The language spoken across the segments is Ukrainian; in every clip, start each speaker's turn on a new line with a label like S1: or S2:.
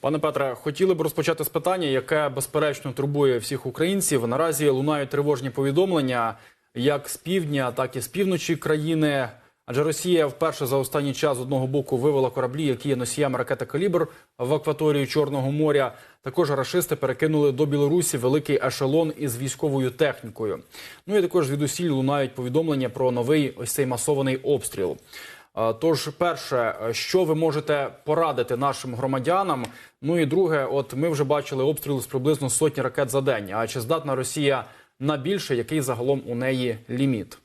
S1: Пане Петре, хотіли б розпочати з питання, яке безперечно турбує всіх українців. Наразі лунають тривожні повідомлення як з півдня, так і з півночі країни. Адже Росія вперше за останній час з одного боку вивела кораблі, які є носіями ракети Калібр в акваторію Чорного моря. Також рашисти перекинули до Білорусі великий ешелон із військовою технікою. Ну і також звідусіль лунають повідомлення про новий ось цей масований обстріл. Е, Тож, перше, що ви можете порадити нашим громадянам? Ну і друге, от ми вже бачили обстріл з приблизно сотні ракет за день. А чи здатна Росія на більше, який загалом у неї ліміт?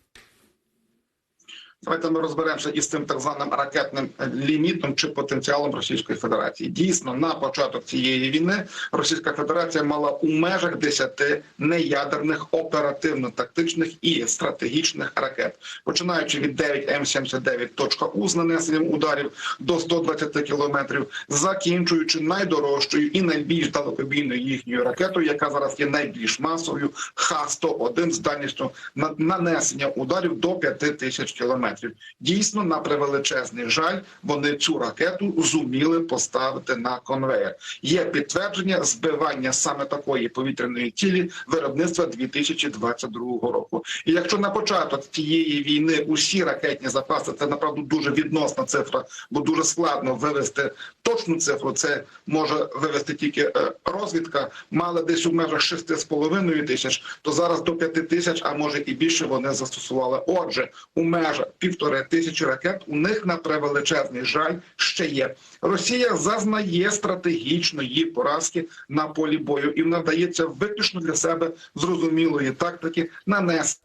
S2: Давайте ми розберемося із цим так званим ракетним лімітом чи потенціалом Російської Федерації. Дійсно, на початок цієї війни Російська Федерація мала у межах 10 неядерних оперативно-тактичних і стратегічних ракет, починаючи від 9 М79 .У з нанесенням ударів до 120 кілометрів, закінчуючи найдорожчою і найбільш далекобійною їхньою ракетою, яка зараз є найбільш масовою, Х-101 з дальністю на- нанесення ударів до 5 тисяч кілометрів. Дійсно, на превеличезний жаль, вони цю ракету зуміли поставити на конвеєр. Є підтвердження збивання саме такої повітряної цілі виробництва 2022 року. І якщо на початок цієї війни усі ракетні запаси це направду дуже відносна цифра, бо дуже складно вивести точну цифру. Це може вивести тільки е, розвідка. Мали десь у межах 6,5 тисяч, то зараз до 5 тисяч, а може і більше вони застосували. Отже, у межах півтори тисячі ракет у них на превеличезний жаль ще є. Росія зазнає стратегічної поразки на полі бою, і вона вдається виключно для себе зрозумілої тактики нанести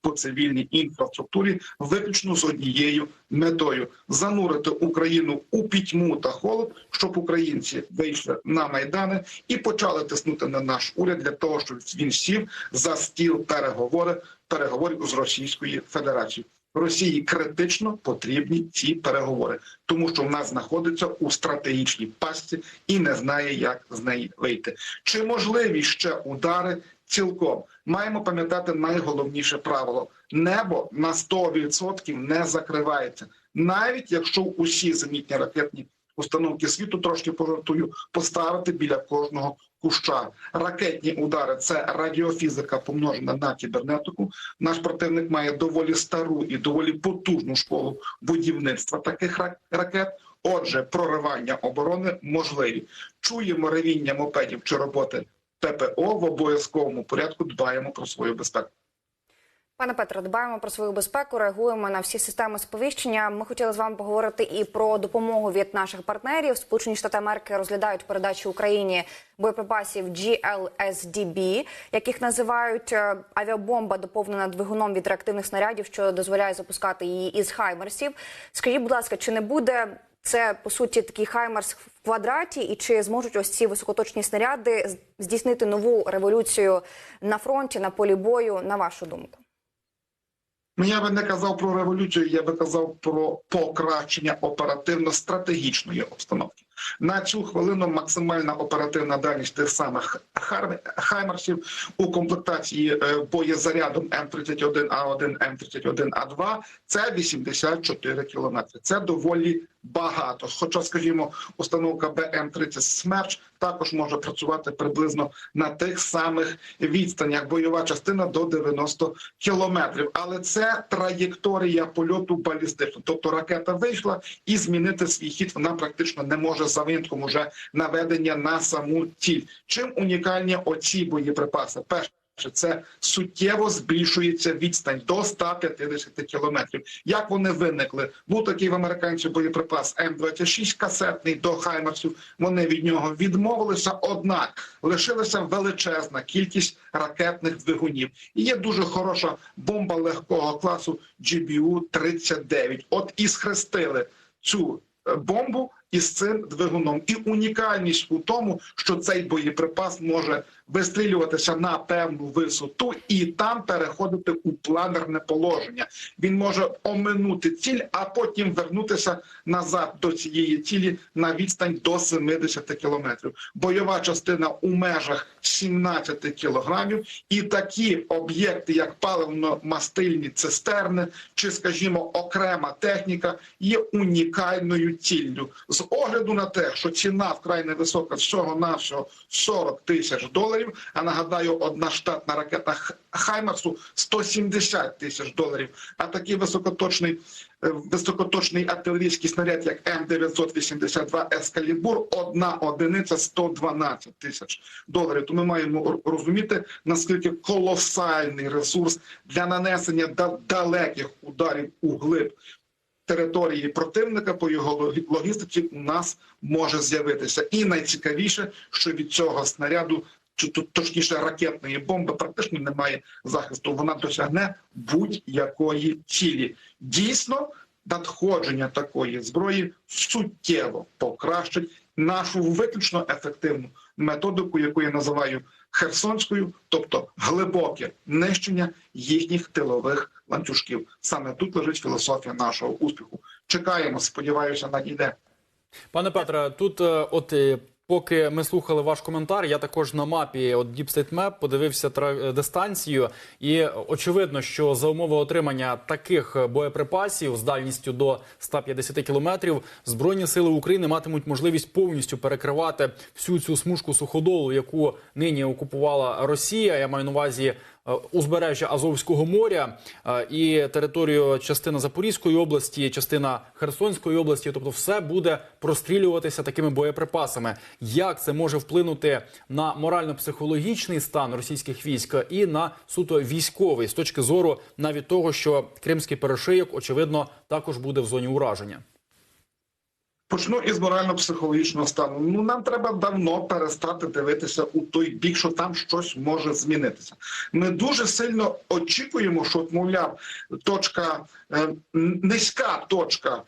S2: по цивільній інфраструктурі виключно з однією метою занурити Україну у пітьму та холод, щоб українці вийшли на майдани і почали тиснути на наш уряд для того, щоб він сів за стіл переговори переговорів з Російською Федерацією. Росії критично потрібні ці переговори, тому що в нас знаходиться у стратегічній пастці і не знає, як з неї вийти. Чи можливі ще удари? Цілком маємо пам'ятати найголовніше правило: небо на 100% не закривається, навіть якщо усі зенітні ракетні установки світу трошки пожартую поставити біля кожного куща. Ракетні удари це радіофізика помножена на кібернетику. Наш противник має доволі стару і доволі потужну школу будівництва таких ра- ракет. Отже, проривання оборони можливі. Чуємо ревіння мопедів чи роботи ППО в обов'язковому порядку. Дбаємо про свою безпеку.
S3: Пане Петро, дбаємо про свою безпеку, реагуємо на всі системи сповіщення. Ми хотіли з вами поговорити і про допомогу від наших партнерів. Сполучені Штати Америки розглядають передачу Україні боєприпасів GLSDB, яких називають е, авіабомба, доповнена двигуном від реактивних снарядів, що дозволяє запускати її із хаймерсів. Скажіть, будь ласка, чи не буде це по суті такий хаймерс в квадраті, і чи зможуть ось ці високоточні снаряди здійснити нову революцію на фронті, на полі бою? На вашу думку?
S2: Ну, я би не казав про революцію, я би казав про покращення оперативно-стратегічної обстановки. На цю хвилину максимальна оперативна дальність тих самих «Хар- хаймерсів у комплектації е, боєзарядом М31А1, М31А2 це 84 кілометри. Це доволі багато. Хоча, скажімо, установка БМ-30 «Смерч» також може працювати приблизно на тих самих відстанях. Бойова частина до 90 кілометрів. Але це траєкторія польоту балістична. Тобто ракета вийшла і змінити свій хід вона практично не може за винятком уже наведення на саму ціль. Чим унікальні оці боєприпаси? Перше. Це суттєво збільшується відстань до 150 кілометрів. Як вони виникли? Був такий в американців боєприпас М26 касетний до Хаймерсів. Вони від нього відмовилися, однак лишилася величезна кількість ракетних двигунів. І є дуже хороша бомба легкого класу GBU-39. От і схрестили цю е, бомбу із цим двигуном. І унікальність у тому, що цей боєприпас може вистрілюватися на певну висоту і там переходити у планерне положення. Він може оминути ціль, а потім вернутися назад до цієї цілі на відстань до 70 кілометрів. Бойова частина у межах 17 кілограмів, і такі об'єкти, як паливно-мастильні цистерни, чи, скажімо, окрема техніка, є унікальною ціллю з огляду на те, що ціна вкрай невисока, всього навсього 40 тисяч доларів. А нагадаю, одна штатна ракета Хаймарсу 170 тисяч доларів. А такий високоточний е, високоточний артилерійський снаряд, як М982 Ескалібур, одна одиниця 112 тисяч доларів. То ми маємо розуміти наскільки колосальний ресурс для нанесення да- далеких ударів у глиб території противника по його логі- логістиці у нас може з'явитися. І найцікавіше, що від цього снаряду, чи то- точніше ракетної бомби, практично немає захисту. Вона досягне будь-якої цілі. Дійсно, надходження такої зброї суттєво покращить нашу виключно ефективну методику, яку я називаю Херсонською, тобто глибоке нищення їхніх тилових ланцюжків. Саме тут лежить філософія нашого успіху. Чекаємо, сподіваюся, надійде.
S1: Пане Петре, тут е, от е, поки ми слухали ваш коментар, я також на мапі от Deep State Map подивився дистанцію, і очевидно, що за умови отримання таких боєприпасів з дальністю до 150 кілометрів збройні сили України матимуть можливість повністю перекривати всю цю смужку суходолу, яку нині окупувала Росія. Я маю на увазі. Е, Узбережжя Азовського моря е, і територію частина Запорізької області, частина Херсонської області, тобто все буде прострілюватися такими боєприпасами. Як це може вплинути на морально-психологічний стан російських військ і на суто військовий з точки зору навіть того, що кримський перешийок очевидно також буде в зоні ураження?
S2: Почну із морально-психологічного стану. Ну нам треба давно перестати дивитися у той бік, що там щось може змінитися. Ми дуже сильно очікуємо, що мовляв, точка е, низька точка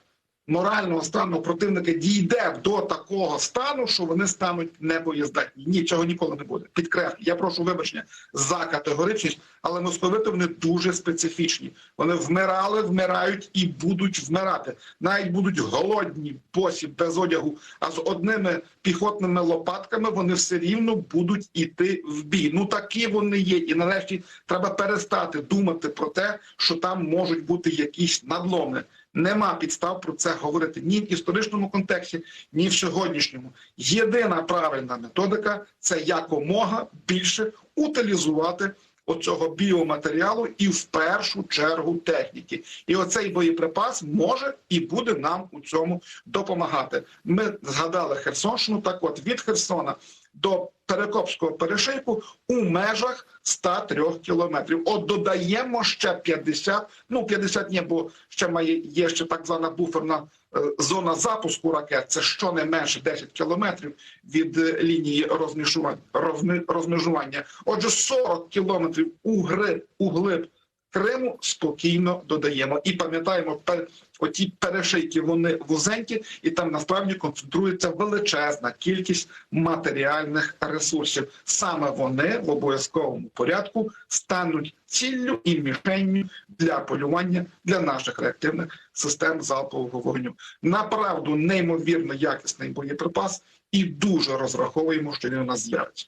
S2: морального стану противника дійде до такого стану, що вони стануть небоєздатні. Ні, цього ніколи не буде. Підкреслю, я прошу вибачення за категоричність, але московити вони дуже специфічні. Вони вмирали, вмирають і будуть вмирати. Навіть будуть голодні, босі, без одягу, а з одними піхотними лопатками вони все рівно будуть іти в бій. Ну такі вони є. І нарешті треба перестати думати про те, що там можуть бути якісь надломи. Нема підстав про це говорити ні в історичному контексті, ні в сьогоднішньому. Єдина правильна методика це якомога більше утилізувати оцього біоматеріалу і в першу чергу техніки. І оцей боєприпас може і буде нам у цьому допомагати. Ми згадали Херсонщину. Так, от від Херсона до Перекопського перешийку у межах 103 кілометрів. От додаємо ще 50, ну 50 ні, бо ще має є ще так звана буферна зона запуску ракет. Це щонайменше 10 кілометрів від е, лінії розмежування. Отже, 40 кілометрів у гри у глиб Криму спокійно додаємо і пам'ятаємо оті перешийки. Вони вузенькі, і там насправді концентрується величезна кількість матеріальних ресурсів. Саме вони в обов'язковому порядку стануть ціллю і мішенню для полювання для наших реактивних систем залпового вогню. Направду неймовірно якісний боєприпас, і дуже розраховуємо, що він у нас з'явиться.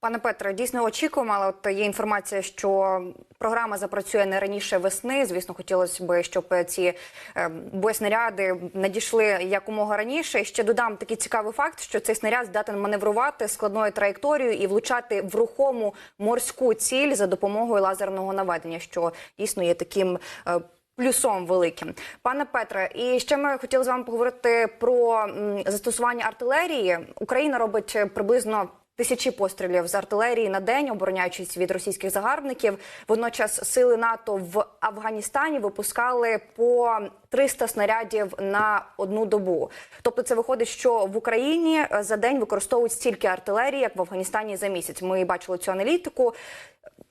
S3: Пане Петре, дійсно очікуємо, але от є інформація, що програма запрацює не раніше весни. Звісно, хотілося б, щоб ці е, боєснаряди надійшли якомога раніше. Ще додам такий цікавий факт, що цей снаряд здатен маневрувати складною траєкторією і влучати в рухому морську ціль за допомогою лазерного наведення, що дійсно є таким. е, Плюсом великим, пане Петре, і ще ми хотіли з вами поговорити про застосування артилерії. Україна робить приблизно тисячі пострілів з артилерії на день, обороняючись від російських загарбників. Водночас сили НАТО в Афганістані випускали по 300 снарядів на одну добу. Тобто, це виходить, що в Україні е, за день використовують стільки артилерії, як в Афганістані за місяць. Ми бачили цю аналітику.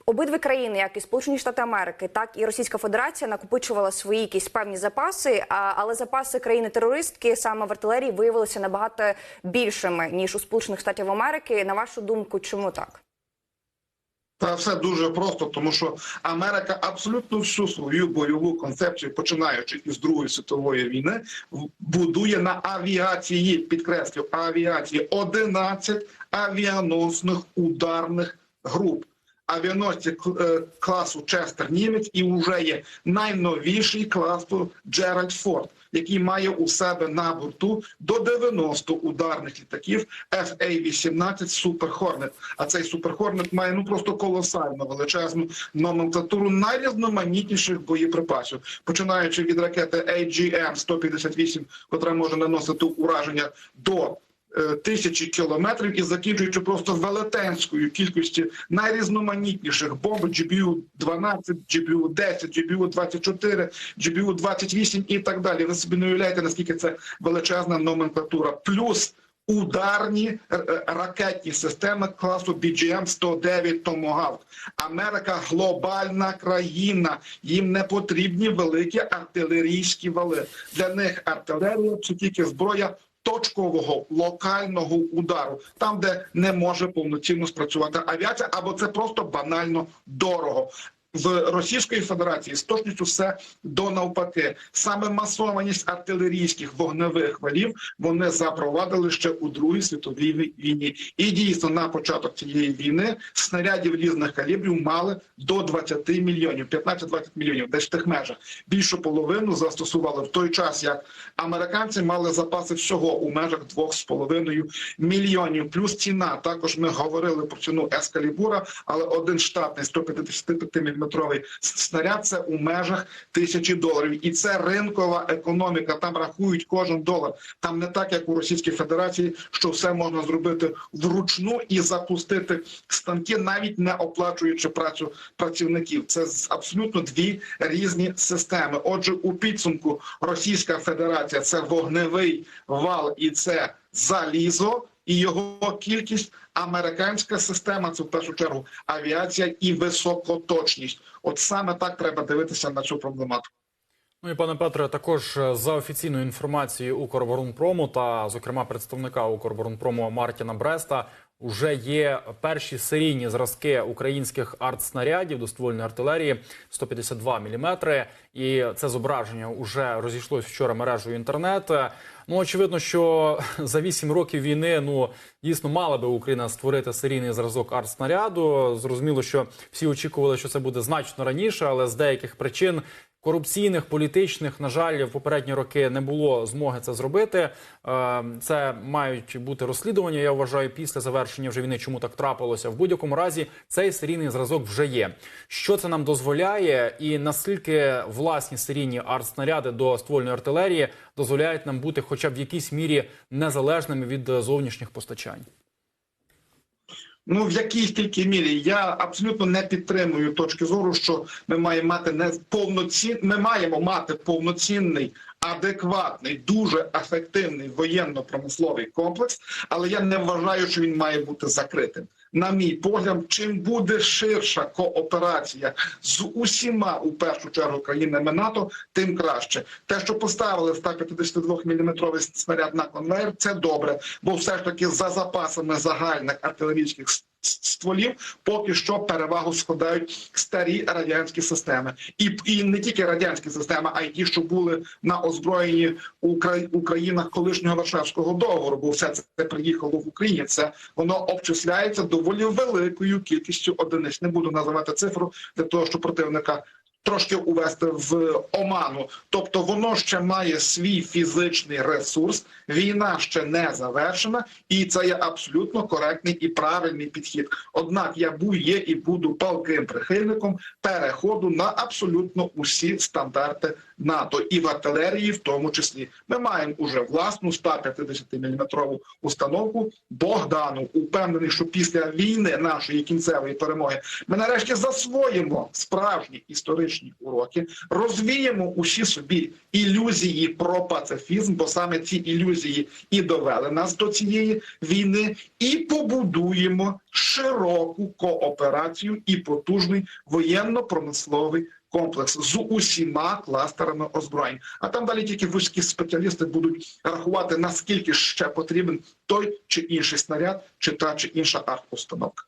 S3: Обидві країни, як і Сполучені Штати Америки, так і Російська Федерація, накопичувала свої якісь певні запаси. Але запаси країни-терористки саме в артилерії виявилися набагато більшими ніж у Сполучених Штатів Америки. На вашу думку, чому так?
S2: Та все дуже просто, тому що Америка абсолютно всю свою бойову концепцію, починаючи із Другої світової війни, будує на авіації. Підкреслю, авіації 11 авіаносних ударних груп. Авіаносці е, класу Честер Німець і вже є найновіший класу Джеральд Форд, який має у себе на борту до 90 ударних літаків FA-18 Супер Хорнет. А цей Супер Хорнет має ну просто колосально величезну номенклатуру найрізноманітніших боєприпасів, починаючи від ракети AGM-158, котра може наносити ураження до тисячі кілометрів і закінчуючи просто велетенською кількістю найрізноманітніших бомб GBU-12, GBU-10, GBU-24, GBU-28 і так далі. Ви собі не уявляєте, наскільки це величезна номенклатура. Плюс ударні е, е, ракетні системи класу BGM-109 Tomahawk. Америка глобальна країна. Їм не потрібні великі артилерійські вали. Для них артилерія це тільки зброя точкового локального удару, там, де не може повноцінно спрацювати авіація, або це просто банально дорого. В Російської Федерації з точністю все до навпаки. Саме масованість артилерійських вогневих валів вони запровадили ще у Другій світовій війні. І дійсно на початок цієї війни снарядів різних калібрів мали до 20 мільйонів, 15-20 мільйонів, десь в тих межах. Більшу половину застосували в той час, як американці мали запаси всього у межах 2,5 мільйонів. Плюс ціна. Також ми говорили про ціну ескалібура, але один штатний 155 мм снаряд це у межах тисячі доларів. І це ринкова економіка. Там рахують кожен долар. Там не так, як у Російській Федерації, що все можна зробити вручну і запустити станки, навіть не оплачуючи працю працівників. Це абсолютно дві різні системи. Отже, у підсумку Російська Федерація це вогневий вал і це залізо. І його кількість американська система це в першу чергу авіація і високоточність. От саме так треба дивитися на цю проблематику.
S1: Ну і пане Петре, також е, за офіційною інформацією Укроборонпрому та, зокрема, представника Укроборонпрому Мартіна Бреста, вже є перші серійні зразки українських артснарядів до ствольної артилерії 152 мм. І це зображення вже розійшлось вчора мережею інтернет. Ну очевидно, що за 8 років війни ну дійсно мала би Україна створити серійний зразок артснаряду. Зрозуміло, що всі очікували, що це буде значно раніше, але з деяких причин корупційних, політичних, на жаль, в попередні роки не було змоги це зробити. Е, Це мають бути розслідування. Я вважаю, після завершення вже війни, чому так трапилося. В будь-якому разі цей серійний зразок вже є. Що це нам дозволяє, і наскільки власні серійні артснаряди до ствольної артилерії дозволяють нам бути, хоча б в якійсь мірі незалежними від е, зовнішніх постачань.
S2: Ну в якійсь тільки мірі я абсолютно не підтримую точки зору, що ми маємо мати не повноцін... Ми маємо мати повноцінний, адекватний, дуже ефективний воєнно-промисловий комплекс, але я не вважаю, що він має бути закритим. На мій погляд, чим буде ширша кооперація з усіма у першу чергу країнами НАТО, тим краще. Те, що поставили 152 мм снаряд на конвейер, це добре, бо все ж таки за запасами загальних артилерійських стволів поки що перевагу складають старі радянські системи, і, і не тільки радянські системи, а й ті, що були на озброєнні у Українах колишнього Варшавського договору, бо все це приїхало в Україні. Це воно обчисляється доволі великою кількістю одиниць. Не буду називати цифру для того, щоб противника. Трошки увести в оману, тобто воно ще має свій фізичний ресурс. Війна ще не завершена, і це є абсолютно коректний і правильний підхід. Однак я був, є і буду палким прихильником переходу на абсолютно усі стандарти НАТО і в артилерії, в тому числі. Ми маємо уже власну 150 мм установку Богдану. Упевнений, що після війни нашої кінцевої перемоги ми нарешті засвоїмо справжні історичні уроки, розвіємо усі собі ілюзії про пацифізм, бо саме ці ілюзії і довели нас до цієї війни, і побудуємо широку кооперацію і потужний воєнно-промисловий комплекс з усіма кластерами озброєнь. А там далі тільки вузькі спеціалісти будуть рахувати наскільки ще потрібен той чи інший снаряд, чи та чи інша арт-установка.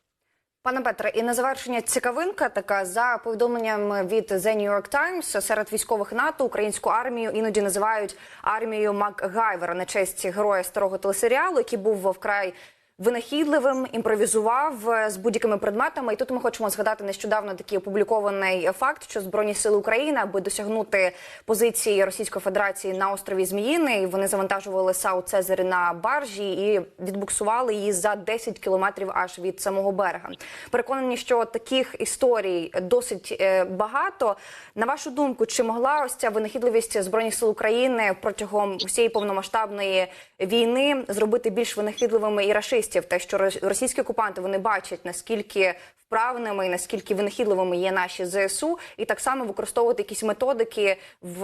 S3: Пане Петре, і на завершення цікавинка така за повідомленням від The New York Times, серед військових НАТО українську армію іноді називають армією Макгайвера на честь героя старого телесеріалу, який був вкрай винахідливим, імпровізував е, з будь-якими предметами. І тут ми хочемо згадати нещодавно такий опублікований факт, що збройні сили України, аби досягнути позиції Російської Федерації на острові Зміїний, вони завантажували САУ Цезарі на баржі і відбуксували її за 10 кілометрів аж від самого берега. Переконані, що таких історій досить е, багато. На вашу думку, чи могла ось ця винахідливість збройних сил України протягом усієї повномасштабної війни зробити більш винахідливими і рашистів? Те, що російські окупанти вони бачать наскільки вправними наскільки винахідливими є наші ЗСУ, і так само використовувати якісь методики в,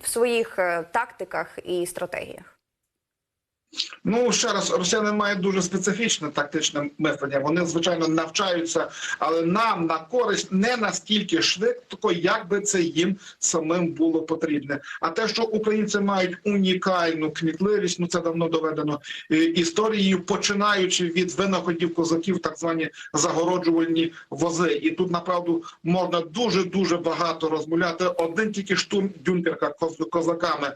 S3: в своїх е, тактиках і стратегіях.
S2: Ну ще раз, росіяни мають дуже специфічне тактичне мислення. Вони звичайно навчаються, але нам на користь не настільки швидко, як би це їм самим було потрібне. А те, що українці мають унікальну кмітливість, ну це давно доведено історією, починаючи від винаходів козаків, так звані загороджувальні вози. І тут направду можна дуже дуже багато розмовляти. Один тільки штурм Дюнкерка коз- козаками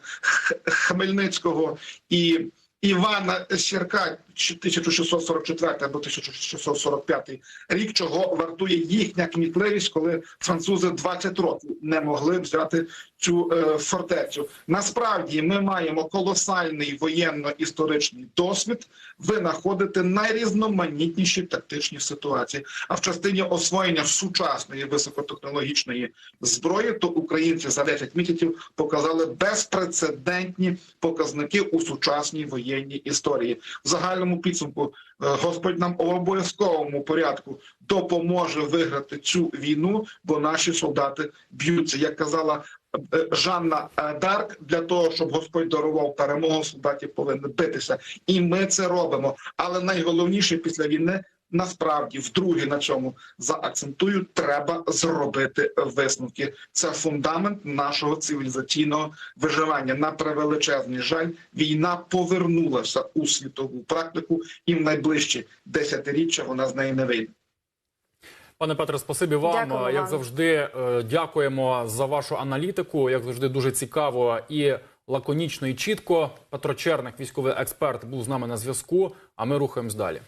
S2: Хмельницького і. Івана Сірка 1644 або 1645 рік, чого вартує їхня кмітливість, коли французи 20 років не могли взяти цю е, фортецю. Насправді ми маємо колосальний воєнно-історичний досвід винаходити найрізноманітніші тактичні ситуації. А в частині освоєння сучасної високотехнологічної зброї, то українці за 10 місяців показали безпрецедентні показники у сучасній воєнній історії. В загальному підсумку е, Господь нам у обов'язковому порядку допоможе виграти цю війну, бо наші солдати б'ються, як казала. е, Жанна е, Дарк для того, щоб Господь дарував перемогу, солдатів повинні битися, і ми це робимо. Але найголовніше після війни насправді вдруге на цьому заакцентую, треба зробити висновки. Це фундамент нашого цивілізаційного виживання. На превеличезний жаль, війна повернулася у світову практику, і в найближчі десятиріччя вона з неї не вийде.
S1: Пане Петре, спасибі вам.
S3: Дякуємо
S1: Як
S3: вам.
S1: завжди, е, дякуємо за вашу аналітику. Як завжди, дуже цікаво і лаконічно, і чітко. Петро Черник, військовий експерт, був з нами на зв'язку. А ми рухаємось далі.